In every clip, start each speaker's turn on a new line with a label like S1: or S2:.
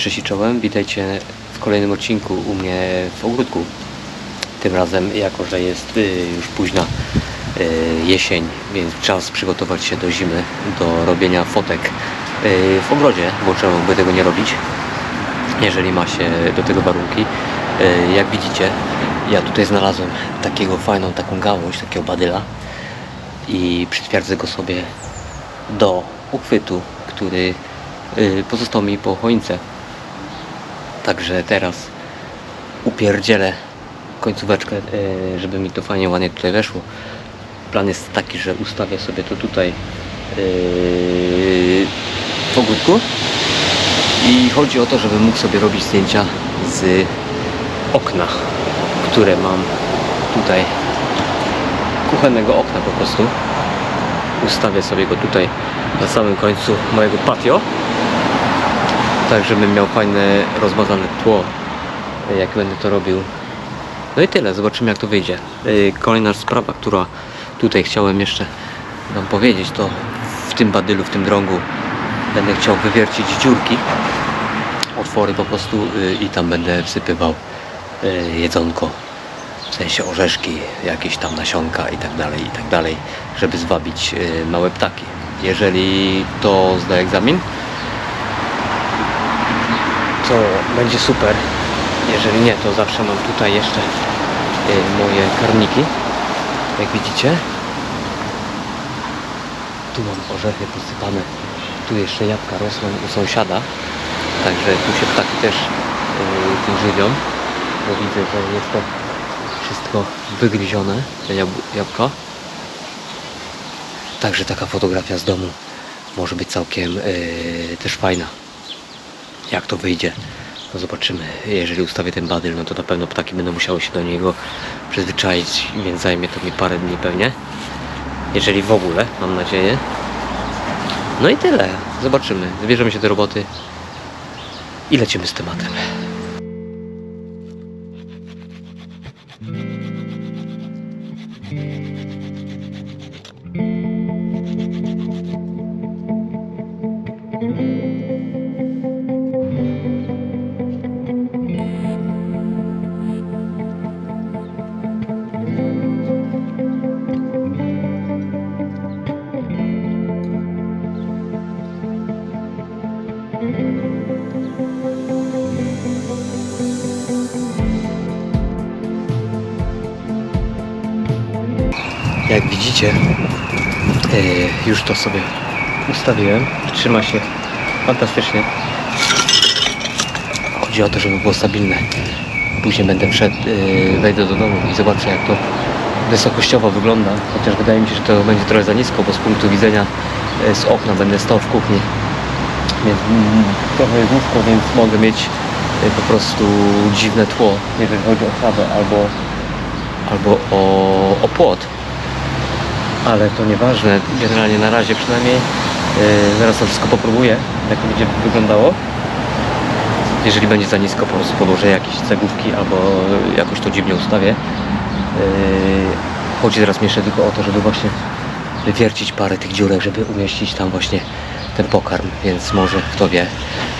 S1: Cześć. Witajcie w kolejnym odcinku u mnie w ogródku. Tym razem, jako że jest y, już późna y, jesień, więc czas przygotować się do zimy, do robienia fotek y, w ogrodzie, bo czemu by tego nie robić, jeżeli ma się do tego warunki. Jak widzicie, ja tutaj znalazłem takiego fajną taką gałąź, takiego badyla i przytwierdzę go sobie do uchwytu, który pozostał mi po choince. Także teraz upierdzielę końcóweczkę, y, żeby mi to fajnie, ładnie tutaj weszło. Plan jest taki, że ustawię sobie to tutaj y, w ogródku. I chodzi o to, żebym mógł sobie robić zdjęcia z okna, które mam tutaj kuchennego okna po prostu. Ustawię sobie go tutaj na samym końcu mojego patio tak żebym miał fajne rozmazane tło jak będę to robił no i tyle, zobaczymy jak to wyjdzie Yy, kolejna sprawa, która tutaj chciałem jeszcze wam powiedzieć to w tym badylu, w tym drągu będę chciał wywiercić dziurki otwory po prostu yy, i tam będę wsypywał yy, jedzonko w sensie orzeszki, jakieś tam nasionka i tak dalej, i tak dalej, żeby zwabić y, małe ptaki. Jeżeli to zda egzamin, to będzie super. Jeżeli nie, to zawsze mam tutaj jeszcze y, moje karniki, jak widzicie. Tu mam orzechy posypane, tu jeszcze jabłka rosną u sąsiada, także tu się ptaki też y, tym żywią, bo widzę, że jest to wszystko wygryzione, te jab- jabłka. Także taka fotografia z domu może być całkiem yy, też fajna. Jak to wyjdzie, to zobaczymy. Jeżeli ustawię ten badyl, no to na pewno ptaki będą musiały się do niego przyzwyczaić, więc zajmie to mi parę dni pewnie. Jeżeli w ogóle, mam nadzieję. No i tyle. Zobaczymy. Zbierzemy się do roboty i lecimy z tematem. Jak widzicie, e, już to sobie ustawiłem. Trzyma się fantastycznie. Chodzi o to, żeby było stabilne. Później będę wszedł, e, wejdę do domu i zobaczę jak to wysokościowo wygląda. Chociaż wydaje mi się, że to będzie trochę za nisko, bo z punktu widzenia e, z okna będę stał w kuchni. Więc mm, trochę jest nisko, więc mogę mieć po prostu dziwne tło, jeżeli chodzi o trawę albo, albo o, o płot ale to nieważne. Generalnie na razie przynajmniej yy, zaraz to wszystko popróbuję, jak to będzie wyglądało. Jeżeli będzie za nisko, po prostu podłożę jakieś cegłówki albo jakoś to dziwnie ustawię. Yy, chodzi teraz mi jeszcze tylko o to, żeby właśnie wywiercić parę tych dziurek, żeby umieścić tam właśnie ten pokarm, więc może, kto wie,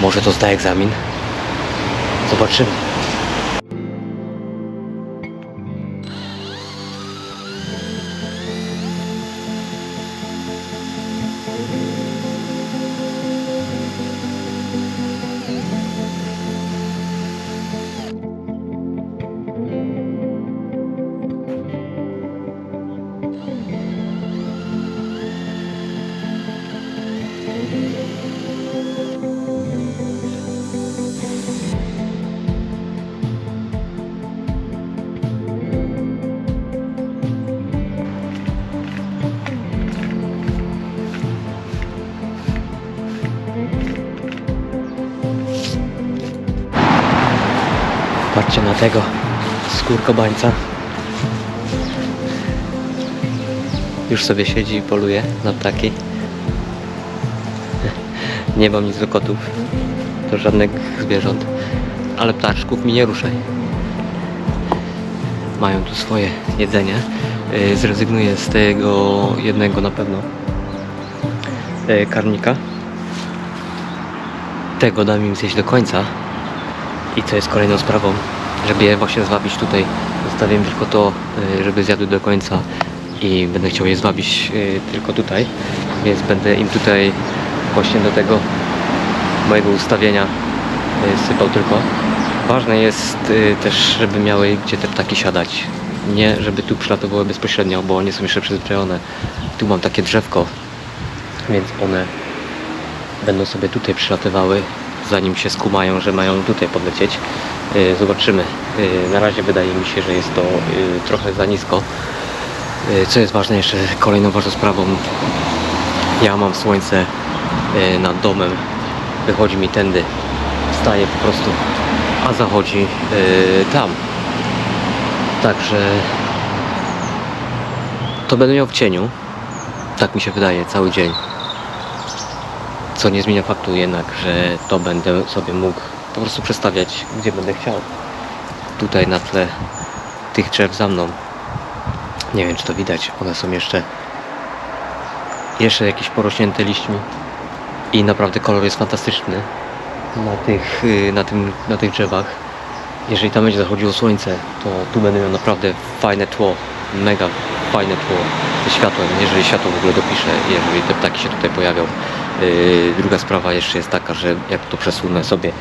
S1: może to zda egzamin. Zobaczymy. Tego skórkobańca. Już sobie siedzi i poluje na ptaki. Nie mam nic do kotów. Do żadnych zwierząt. Ale ptaczków mi nie ruszaj. Mają tu swoje jedzenie. Yy, Zrezygnuję z tego jednego na pewno yy, karnika. tego dam im zjeść do końca. I co jest kolejną sprawą, żeby je właśnie zwabić tutaj. Zostawię im tylko to, y, żeby zjadły do końca i będę chciał je zwabić y, tylko tutaj. Więc będę im tutaj właśnie do tego mojego ustawienia y, sypał tylko. Ważne jest też, żeby miały gdzie te ptaki siadać. Nie, żeby tu przylatywały bezpośrednio, bo one są jeszcze przyzwyczajone. Tu mam takie drzewko, więc one będą sobie tutaj przylatywały, zanim się skumają, że mają tutaj podlecieć. Y, Zobaczymy. Y, Na razie wydaje mi się, że jest to y, trochę za nisko. Co jest ważne jeszcze, kolejną ważną sprawą, ja mam słońce nad domem, wychodzi mi tędy, staje po prostu, a zachodzi tam. Także to będę miał w cieniu, tak mi się wydaje, cały dzień. Co nie zmienia faktu jednak, że to będę sobie mógł po prostu przestawiać, gdzie będę chciał. Tutaj na tle tych drzew za mną. Nie wiem, czy to widać. One są jeszcze jeszcze jakieś porośnięte liśćmi. I naprawdę kolor jest fantastyczny na tych, y, na tym, na tych drzewach. Jeżeli tam będzie zachodziło słońce, to tu będę miał naprawdę fajne tło. Mega fajne tło ze światłem, jeżeli światło w ogóle dopiszę, jeżeli te ptaki się tutaj pojawią. Yy, druga sprawa jeszcze jest taka, że jak to przesunę sobie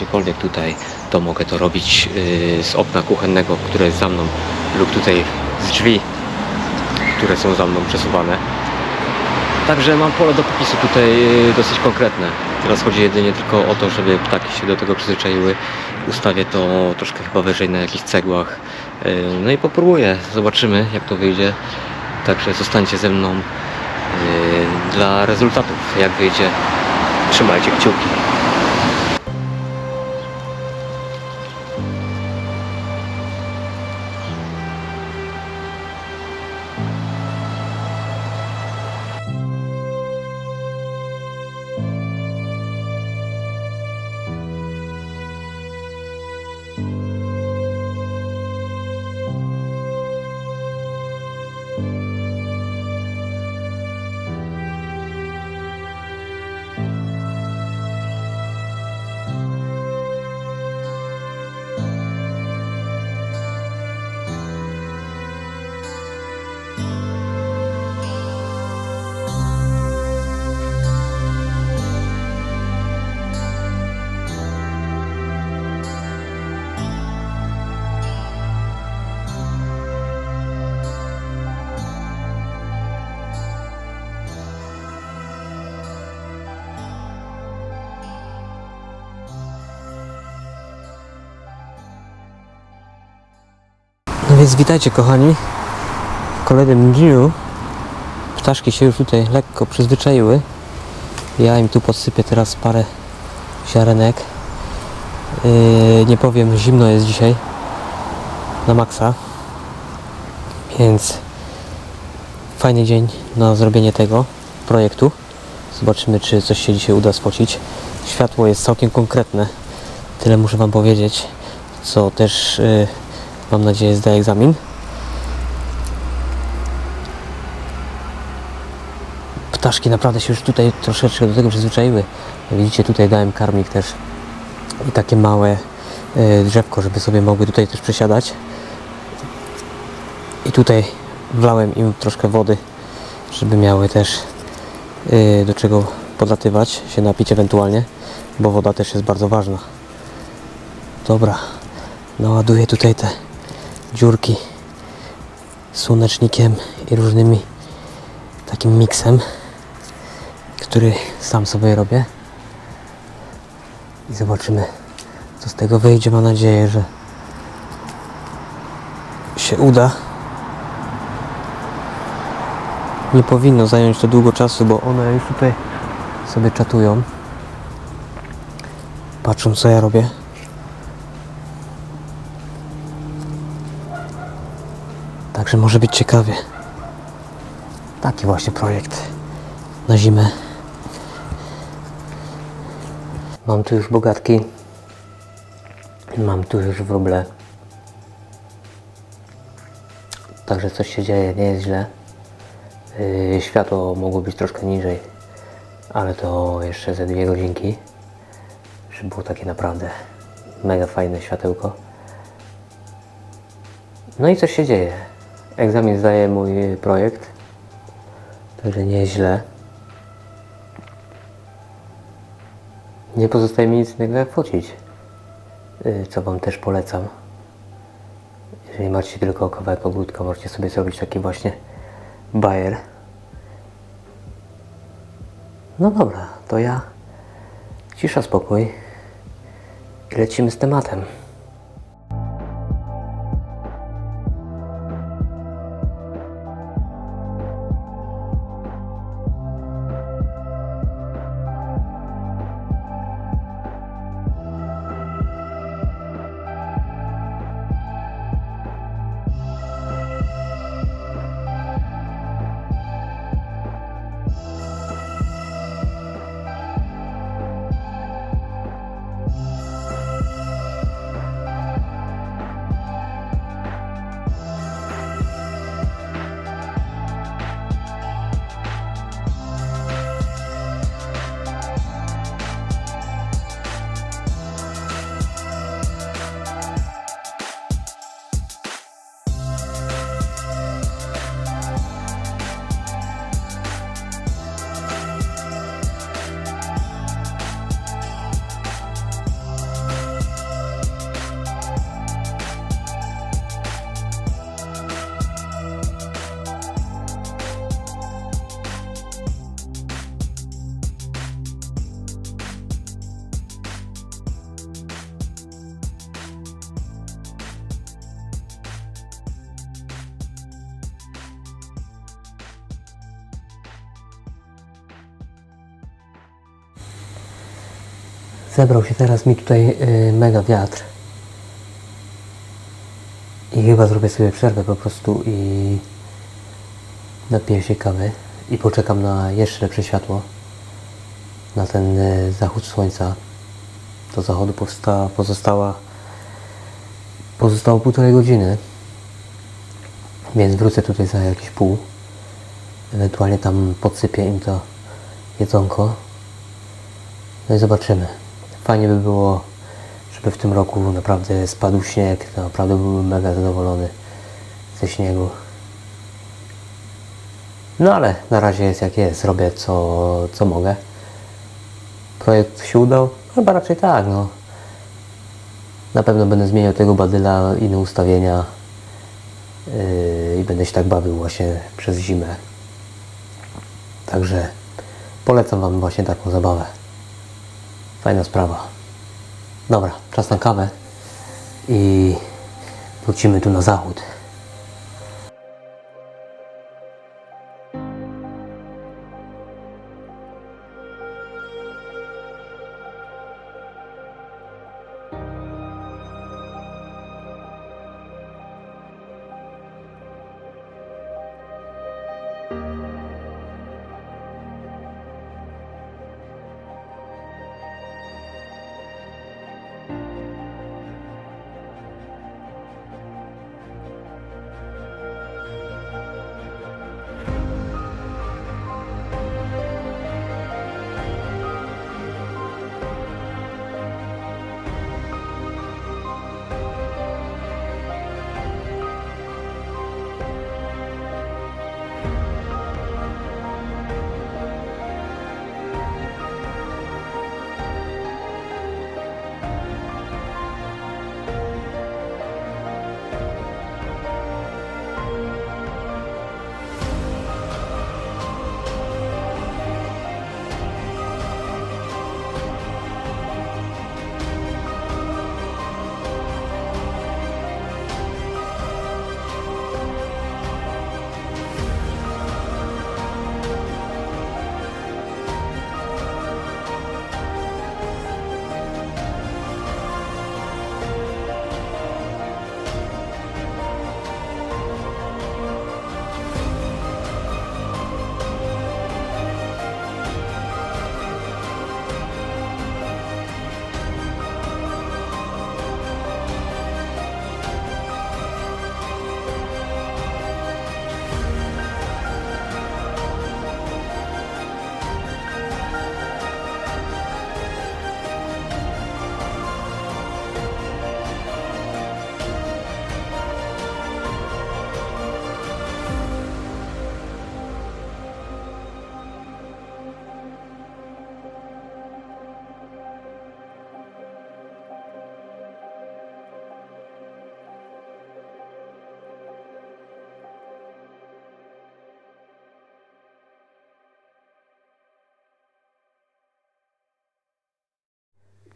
S1: gdziekolwiek tutaj, to mogę to robić yy, z okna kuchennego, które jest za mną lub tutaj z drzwi, które są za mną przesuwane. Także mam pole do popisu tutaj yy, dosyć konkretne. Teraz chodzi jedynie tylko o to, żeby ptaki się do tego przyzwyczaiły. Ustawię to troszkę chyba wyżej na jakichś cegłach. Yy, No i popróbuję, zobaczymy jak to wyjdzie. Także zostańcie ze mną dla rezultatów, jak wyjdzie. Trzymajcie kciuki. Więc witajcie kochani. W kolejnym dniu ptaszki się już tutaj lekko przyzwyczaiły. Ja im tu podsypię teraz parę ziarenek. Yy, nie powiem, zimno jest dzisiaj na maksa. Więc fajny dzień na zrobienie tego projektu. Zobaczymy, czy coś się dzisiaj uda spocić. Światło jest całkiem konkretne. Tyle muszę Wam powiedzieć, co też yy, mam nadzieję zda egzamin. Ptaszki naprawdę się już tutaj troszeczkę do tego przyzwyczaiły. Widzicie, tutaj dałem karmik też i takie małe y, drzewko, żeby sobie mogły tutaj też przesiadać. I tutaj wlałem im troszkę wody, żeby miały też y, do czego podlatywać, się napić ewentualnie, bo woda też jest bardzo ważna. Dobra, naładuję tutaj te dziurki słonecznikiem i różnymi takim miksem, który sam sobie robię. I zobaczymy, co z tego wyjdzie. Mam nadzieję, że się uda. Nie powinno zająć to długo czasu, bo one już tutaj sobie czatują. Patrzą, co ja robię. Także może być ciekawie. Taki właśnie projekt na zimę. Mam tu już bogatki. Mam tu już wróble. Także coś się dzieje, nie jest źle. Yy, światło mogło być troszkę niżej, ale to jeszcze ze dwie godzinki. że było takie naprawdę mega fajne światełko. No i coś się dzieje. Egzamin zdaje mój projekt. Także nieźle. Nie pozostaje mi nic innego jak focić. Y, Co Wam też polecam. Jeżeli macie tylko kawałek ogródka, możecie sobie zrobić taki właśnie bajer. No dobra, to ja cisza, spokój i lecimy z tematem. Zebrał się teraz mi tutaj y, mega wiatr. I chyba zrobię sobie przerwę po prostu i napiję się kawy i poczekam na jeszcze lepsze światło. Na ten y, zachód słońca. Do zachodu powstała, pozostała pozostało półtorej godziny. Więc wrócę tutaj za jakieś pół. Ewentualnie tam podsypię im to jedzonko. No i zobaczymy. Fajnie by było, żeby w tym roku naprawdę spadł śnieg. Naprawdę byłbym mega zadowolony ze śniegu. No ale na razie jest jak jest. Robię co, co mogę. Projekt się udał? Chyba raczej tak, no. Na pewno będę zmieniał tego badyla, inne ustawienia yy, i będę się tak bawił właśnie przez zimę. Także polecam Wam właśnie taką zabawę. Fajna sprawa. Dobra, czas na kawę i wrócimy tu na zachód.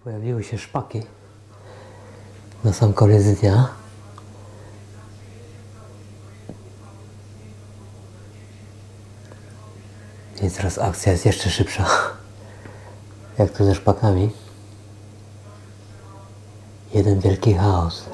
S1: Pojawiły się szpaki na sam koniec dnia. Więc teraz akcja jest jeszcze szybsza. Jak to ze szpakami. Jeden wielki chaos.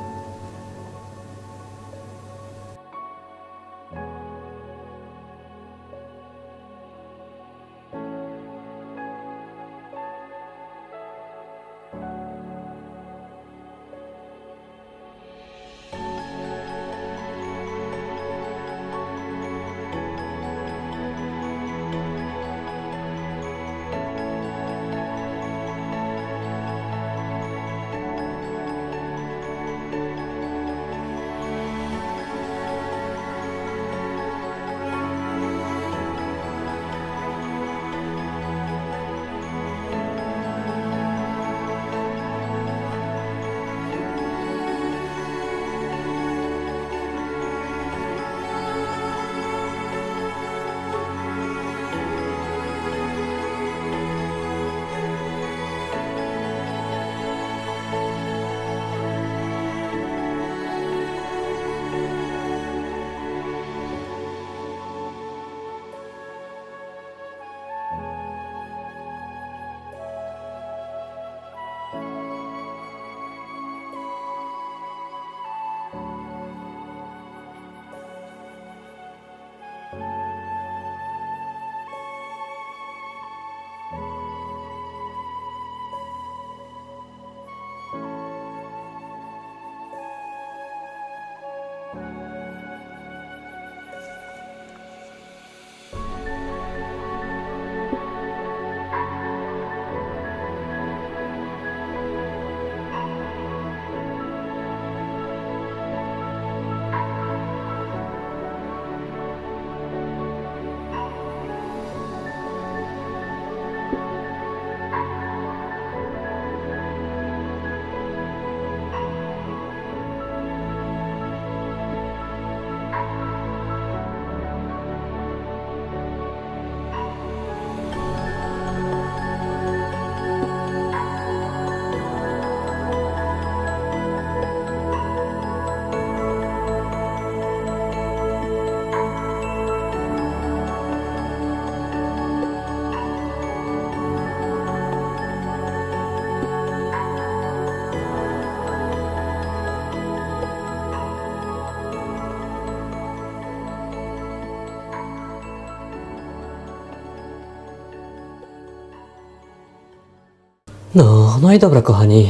S1: No, no i dobra, kochani.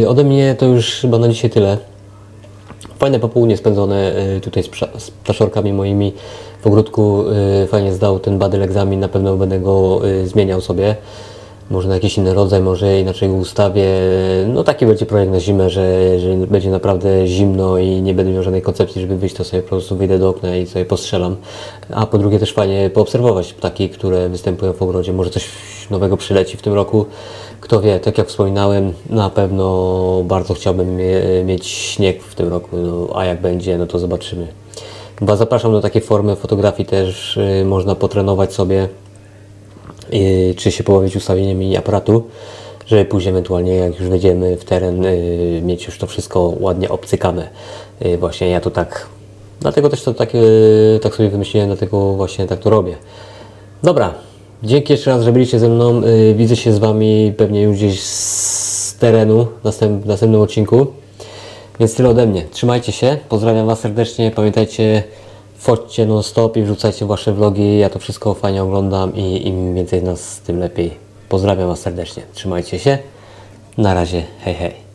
S1: Yy, ode mnie to już chyba na dzisiaj tyle. Fajne popołudnie spędzone yy, tutaj z, z ptaszorkami moimi w ogródku. Yy, fajnie zdał ten badyl egzamin, na pewno będę go yy, zmieniał sobie. Może na jakiś inny rodzaj, może inaczej go ustawię. No taki będzie projekt na zimę, że, że będzie naprawdę zimno i nie będę miał żadnej koncepcji, żeby wyjść, to sobie po prostu wyjdę do okna i sobie postrzelam. A po drugie też fajnie poobserwować ptaki, które występują w ogrodzie. Może coś nowego przyleci w tym roku. Kto wie, tak jak wspominałem, na pewno bardzo chciałbym mie mieć śnieg w tym roku, no, a jak będzie, no to zobaczymy. Chyba zapraszam do takiej formy fotografii też, y, można potrenować sobie yy, czy się pobawić ustawieniem mini aparatu, żeby później ewentualnie jak już wejdziemy w teren, yy, mieć już to wszystko ładnie obcykane. Właśnie ja to tak, dlatego też to tak, tak sobie wymyśliłem, dlatego właśnie tak to robię. Dobra, dzięki jeszcze raz, że byliście ze mną. Yy, widzę się z Wami pewnie już gdzieś z terenu w następ, w następnym odcinku. Więc tyle ode mnie. Trzymajcie się, pozdrawiam Was serdecznie. Pamiętajcie, foćcie non stop i wrzucajcie Wasze vlogi. Ja to wszystko fajnie oglądam i im więcej nas, tym lepiej. Pozdrawiam Was serdecznie. Trzymajcie się. Na razie. Hej, hej.